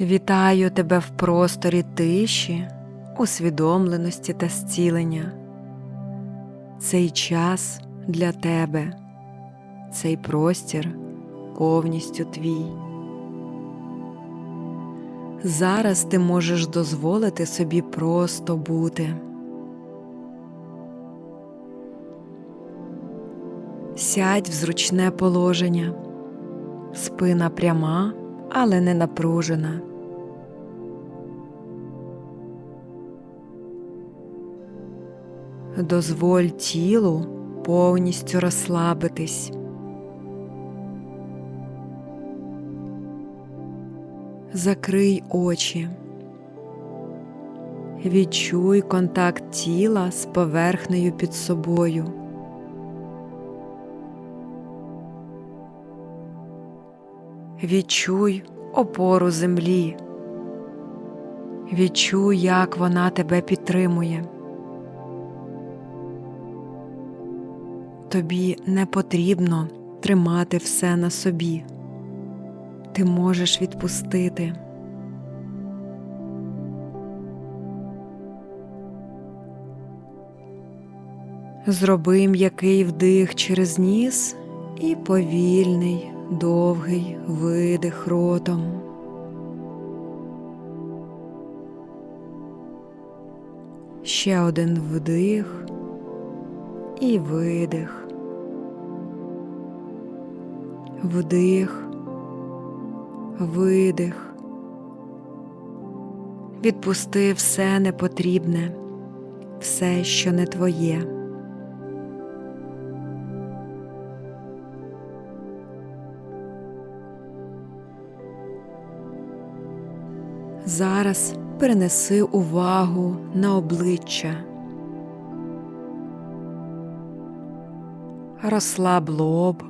Вітаю тебе в просторі тиші, усвідомленості та зцілення. Цей час для тебе, цей простір повністю твій. Зараз ти можеш дозволити собі просто бути. Сядь в зручне положення, спина пряма, але не напружена. Дозволь тілу повністю розслабитись. Закрий очі. Відчуй контакт тіла з поверхнею під собою. Відчуй опору землі. Відчуй, як вона тебе підтримує. Тобі не потрібно тримати все на собі. Ти можеш відпустити. Зроби м'який вдих через ніс і повільний, довгий видих ротом. Ще один вдих і видих. Вдих, видих. Відпусти все непотрібне, все, що не твоє. Зараз перенеси увагу на обличчя. Розслаб лоб,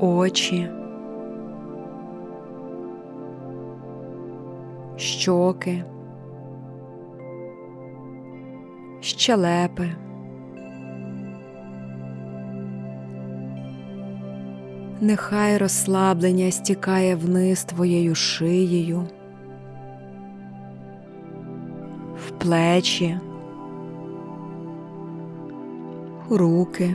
очі, щоки, щелепи. Нехай розслаблення стікає вниз твоєю шиєю, в плечі, руки.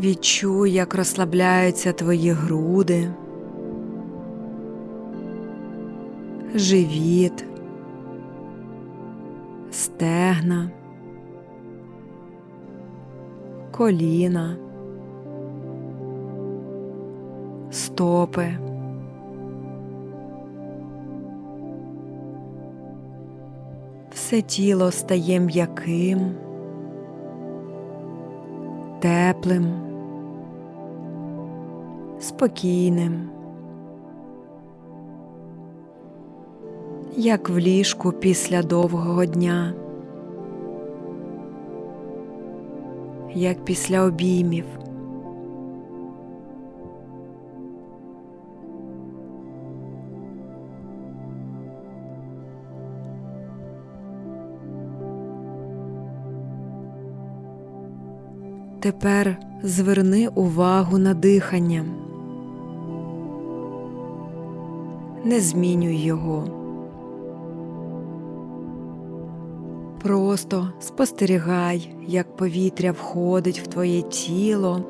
Відчуй, як розслабляються твої груди, живіт, стегна, коліна, стопи. Все тіло стає м'яким, теплим, спокійним, як в ліжку після довгого дня, як після обіймів. Тепер зверни увагу на дихання. Не змінюй його. Просто спостерігай, як повітря входить в твоє тіло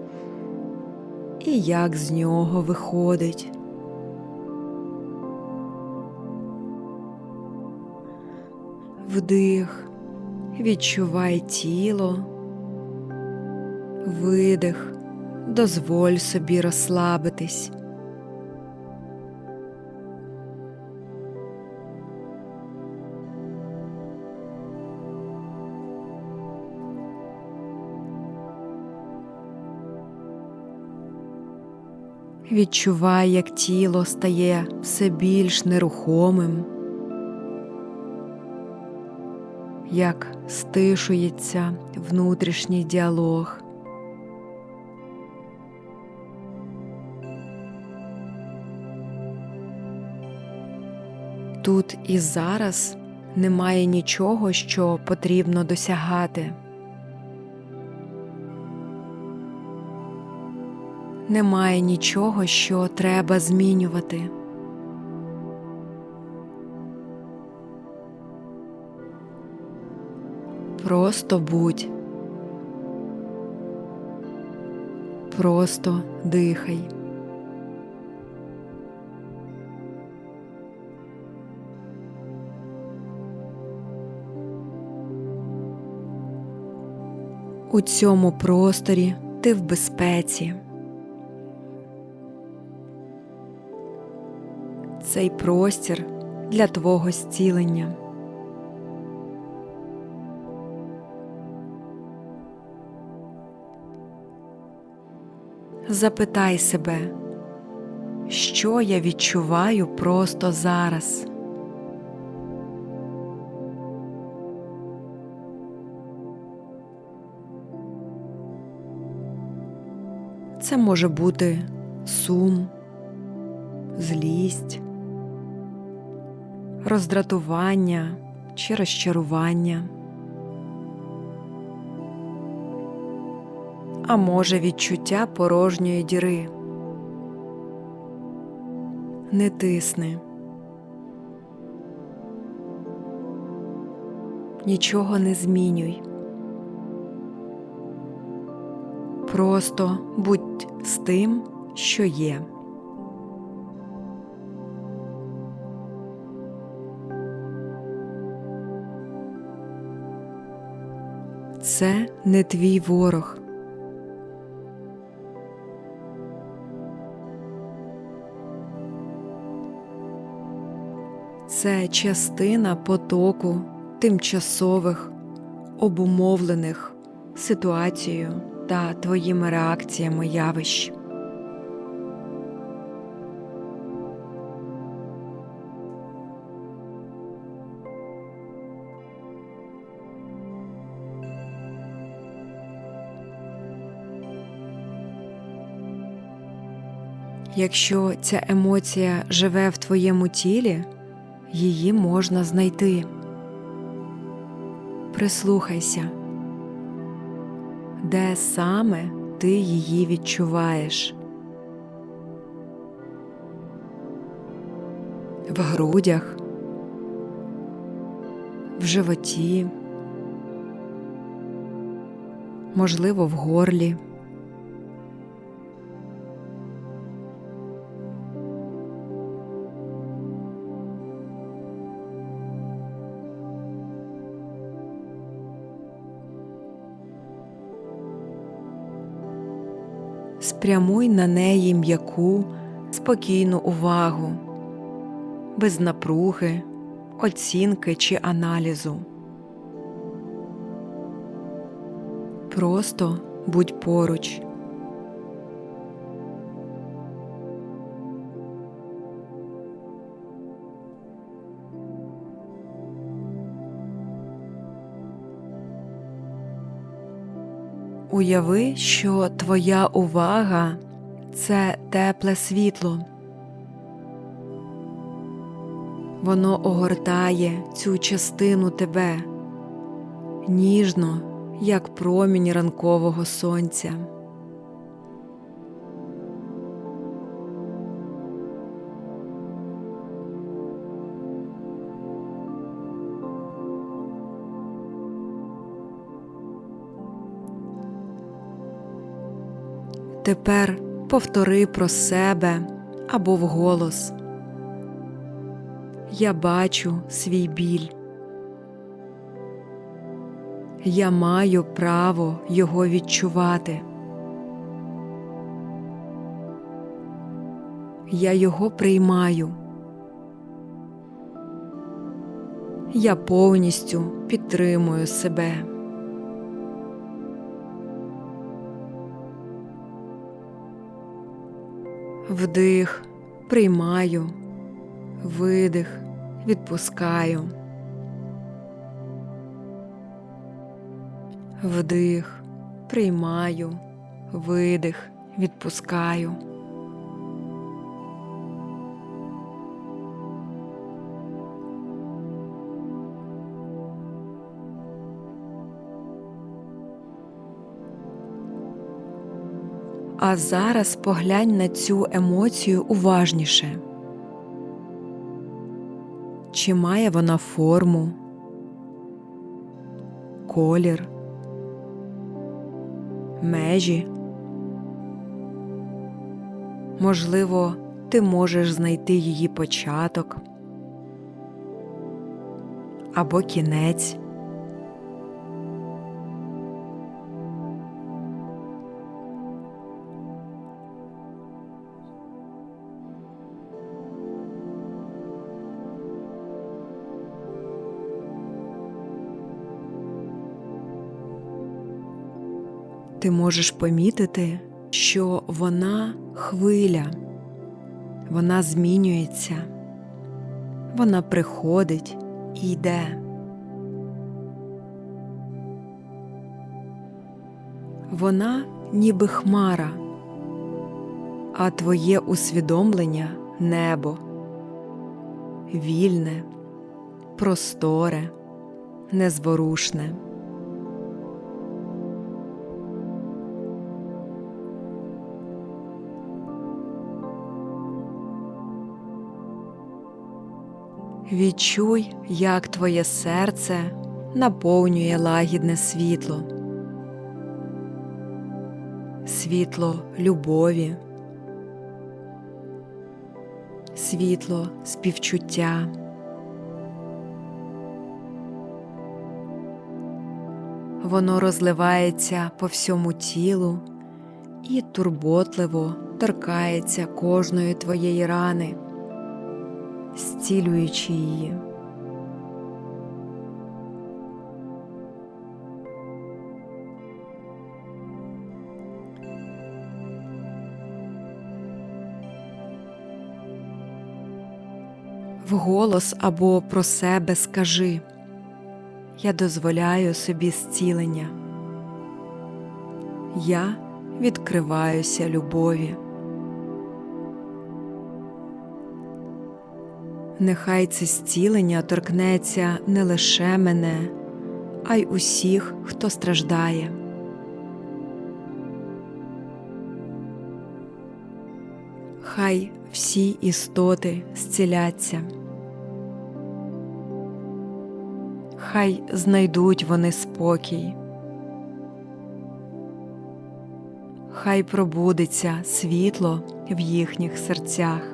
і як з нього виходить. Вдих, відчувай тіло. Видих, дозволь собі розслабитись. Відчувай, як тіло стає все більш нерухомим, як стишується внутрішній діалог. Тут і зараз немає нічого, що потрібно досягати. Немає нічого, що треба змінювати. Просто будь. Просто дихай. У цьому просторі ти в безпеці. Цей простір для твого зцілення. Запитай себе, що я відчуваю просто зараз. Це може бути сум, злість, роздратування чи розчарування. А може відчуття порожньої діри. Не тисни. Нічого не змінюй. Просто будь з тим, що є. Це не твій ворог. Це частина потоку тимчасових, обумовлених ситуацією та твоїми реакціями явищ. Якщо ця емоція живе в твоєму тілі, її можна знайти. Прислухайся, де саме ти її відчуваєш. В грудях, в животі, можливо, в горлі. Спрямуй на неї м'яку, спокійну увагу, без напруги, оцінки чи аналізу. Просто будь поруч. Уяви, що твоя увага це тепле світло. Воно огортає цю частину тебе ніжно, як промінь ранкового сонця. Тепер повтори про себе або вголос. Я бачу свій біль. Я маю право його відчувати. Я його приймаю. Я повністю підтримую себе. Вдих, приймаю, видих, відпускаю. Вдих, приймаю, видих, відпускаю. А зараз поглянь на цю емоцію уважніше. Чи має вона форму, колір, межі? Можливо, ти можеш знайти її початок або кінець. Ти можеш помітити, що вона хвиля, вона змінюється, вона приходить і йде. Вона ніби хмара, а твоє усвідомлення небо, вільне, просторе, незворушне. Відчуй, як твоє серце наповнює лагідне світло, світло любові, світло співчуття. Воно розливається по всьому тілу і турботливо торкається кожної твоєї рани зцілюючи її. Вголос або про себе скажи Я дозволяю собі зцілення. Я відкриваюся любові. Нехай це зцілення торкнеться не лише мене, а й усіх, хто страждає. Хай всі істоти зціляться, хай знайдуть вони спокій, хай пробудеться світло в їхніх серцях.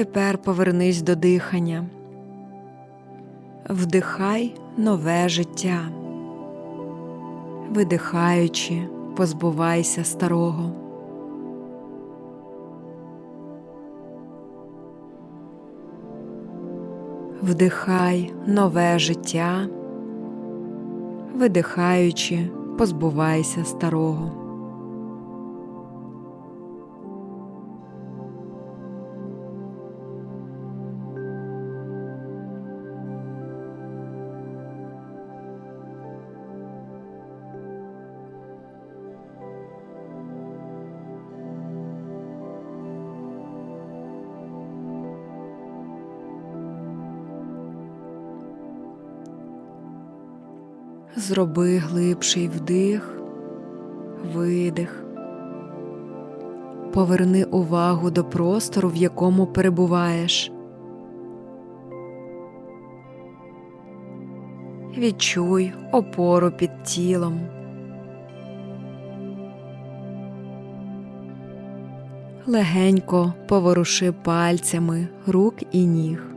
Тепер повернись до дихання, вдихай нове життя, видихаючи, позбувайся старого. Вдихай нове життя, видихаючи, позбувайся старого. Зроби глибший вдих, видих. Поверни увагу до простору, в якому перебуваєш. Відчуй опору під тілом. Легенько поворуши пальцями рук і ніг.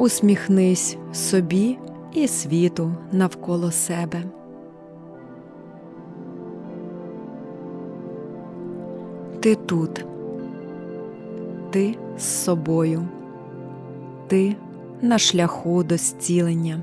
Усміхнись собі і світу навколо себе. Ти тут, ти з собою, ти на шляху до зцілення.